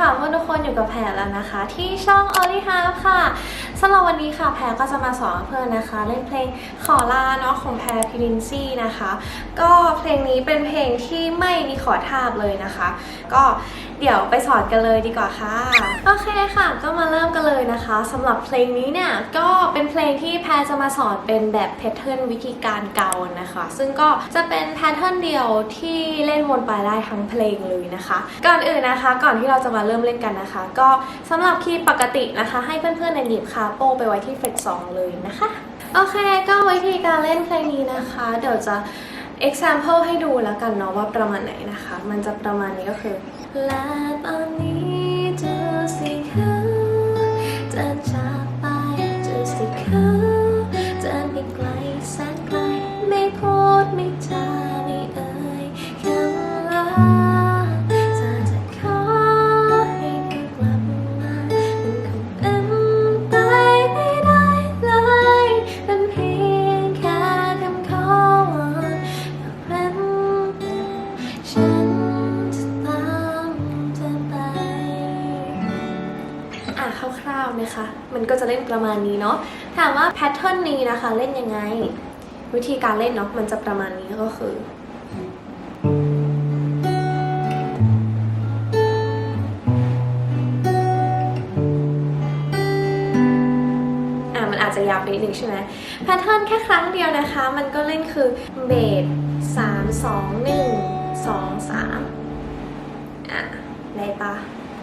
ค่ะเพื่อนทุกคนอยู่กับแพรแล้วนะคะ ที่ช่อง o l i h a r ค่ะสำหรับวันนี้ค่ะแพรก็จะมาสอนเพื่อนนะคะเล่นเพลงขอลาเนาะของแพรพิรินซี่นะคะ ก็เพลงนี้เป็นเพลงที่ไม่มีขอทาบเลยนะคะ ก็เดี๋ยวไปสอนกันเลยดีกว่าค่ะโอเคค่ะ ก็มาเริ่มกันเลยนะคะสำหรับเพลงนี้เนี่ยก็เป็นเพลงที่แพรจะมาสอนเป็นแบบแพทเทิร์นวิธีการเกานะคะ ซึ่งก็จะเป็นแพทเทิร์นเดียวที่เล่นวนไปได้ทั้งเพลงเลยนะคะ ก่อนอื่นนะคะ ก่อนที่เราจะมาเริ่มเล่นกันนะคะ ก็สำหรับคีย์ปกตินะคะ ให้เพื่อนๆเนี่ยหยิบคาโป้ไปไว้ที่เฟรสองเลยนะคะ โอเค ก็วิธีการเล่นเพลงนี้นะคะ เดี๋ยวจะ example ให้ดูแล้วกันเนาะว่าประมาณไหนนะคะ มันจะประมาณนี้ก็คือและตอนนี้เจอสิเขาจะจากไปเจอสิเขาจะไม่ไกลแสนไกลไม่พูดไม่จา คร่าวๆนะคะ มันก็จะเล่นประมาณนี้เนาะ ถามว่าแพทเทิร์นนี้นะคะ เล่นยังไง วิธีการเล่นเนาะมันจะประมาณนี้ก็คืออะมันอาจจะยาวไปนิดนึงใช่ไหมแพทเทิร์นแค่ครั้งเดียวนะคะ มันก็เล่นคือเบสสามสองหนึ่งสองสามอะได้ปะ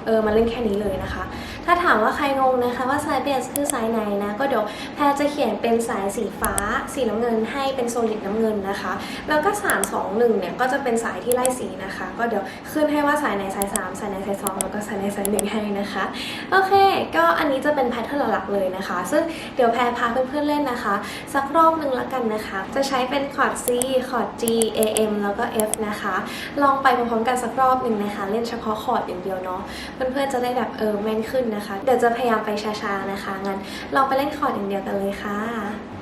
ออมาเล่นแค่นี้เลยนะคะ ถ้าถามว่าใครงงนะคะว่าสายเบสคือสายไหนนะก็เดี๋ยวแพรจะเขียนเป็นสายสีฟ้า สีน้ำเงินให้เป็นโซลิดน้ำเงินนะคะ แล้วก็ 3 2 1เนี่ยก็จะเป็นสายที่ไล่สีนะคะ ก็เดี๋ยวขึ้นให้ว่าสายไหนสาย 3 สายไหนสาย 2 แล้วก็สายไหนสายหนึ่งให้นะคะโอเค ก็อันนี้จะเป็นแพทเทิร์นหลักๆเลยนะคะ ซึ่งเดี๋ยวแพรพาเพื่อนๆเล่นนะคะ สักรอบหนึ่งละกันนะคะ จะใช้เป็นคอร์ด C คอร์ด G A M แล้วก็ F นะคะ ลองไปพร้อมๆกันสักรอบหนึ่งนะคะ เล่นเฉพาะคอร์ดอย่างเดียวเนาะเพื่อนๆจะได้แบบเออแม่นขึ้นนะคะ เดี๋ยวจะพยายามไปช้าๆนะคะ งั้นลองไปเล่นคอร์ดอย่างเดียวกันเลยค่ะ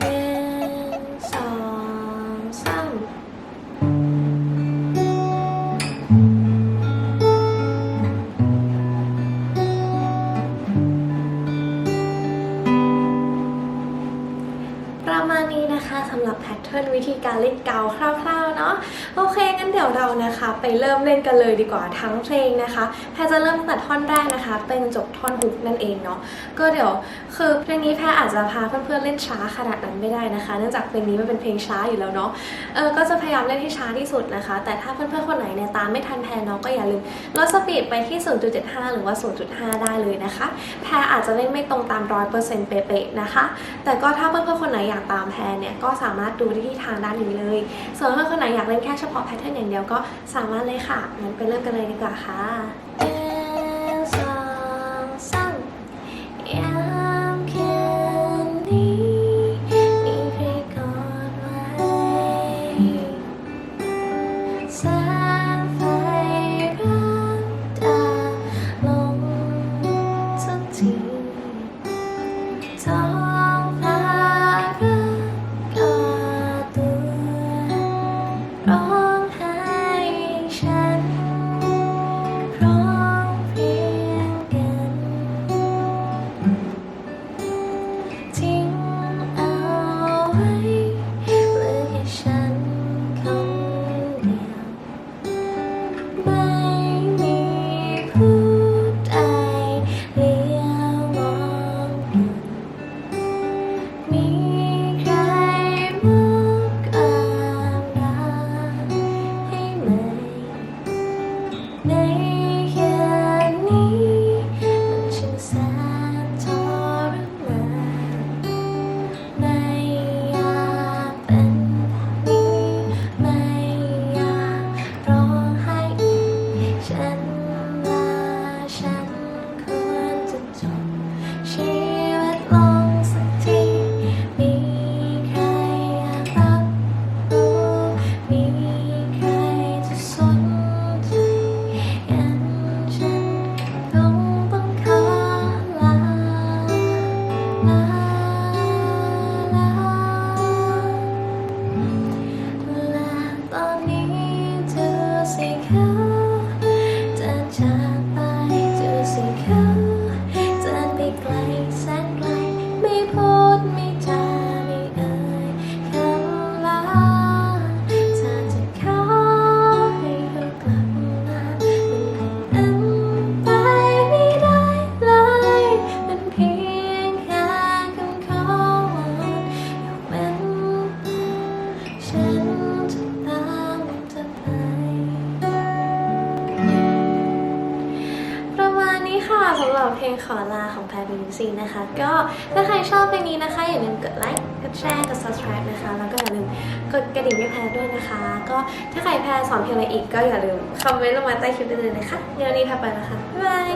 หนึ่งสองสาม ประมาณนี้นะคะสำหรับแพทเทิร์นวิธีการเล่นเกาคร่าวๆเนาะโอเคงั้นเดี๋ยวเรานะคะ ไปเริ่มเล่นกันเลยดีกว่าทั้งเพลงนะคะแพรจะเริ่มตั้งแต่ท่อนแรกนะคะ เป็นจบท่อนฮุกนั่นเองเนาะก็เดี๋ยวคือเพลงนี้แพรอาจจะพาเพื่อนๆเล่นช้าขนาดนั้นไม่ได้นะคะ เนื่องจากเพลงนี้มันเป็นเพลงช้าอยู่แล้วเนาะเออก็จะพยายามเล่นให้ช้าที่สุดนะคะ แต่ถ้าเพื่อนๆคนไหนเนี่ยตามไม่ทันแพรเนาะก็อย่าลืมลดสปีดไปที่ 0.75 หรือว่า 0.5 ได้เลยนะคะ แพรอาจจะเล่นไม่ตรงตาม 100%เป๊ะๆนะคะ แต่ก็ถ้าเพื่อนๆคนไหนอยากตามแพนเนี่ยก็สามารถดูได้ที่ทางด้านนี้เลย ส่วนเพื่อนคนไหนอยากเล่นแค่เฉพาะแพทเทิร์นอย่างเดียวก็สามารถเลยค่ะงั้นไปเริ่มกันเลยดีกว่าค่ะ จ สำหรับเพลงขอลาของแพรบินซีนะคะ ก็ถ้าใครชอบเพลงนี้นะคะ อย่าลืมกดไลค์ กดแชร์ กด subscribe นะคะ แล้วก็อย่าลืมกดกระดิ่งให้แพรด้วยนะคะ ก็ถ้าใครแพรสอนเพลงอะไรอีกก็อย่าลืมคอมเมนต์ลงมาใต้คลิปได้เลยนะคะเดี๋ยววันนี้แพรไปนะคะ บ๊ายบาย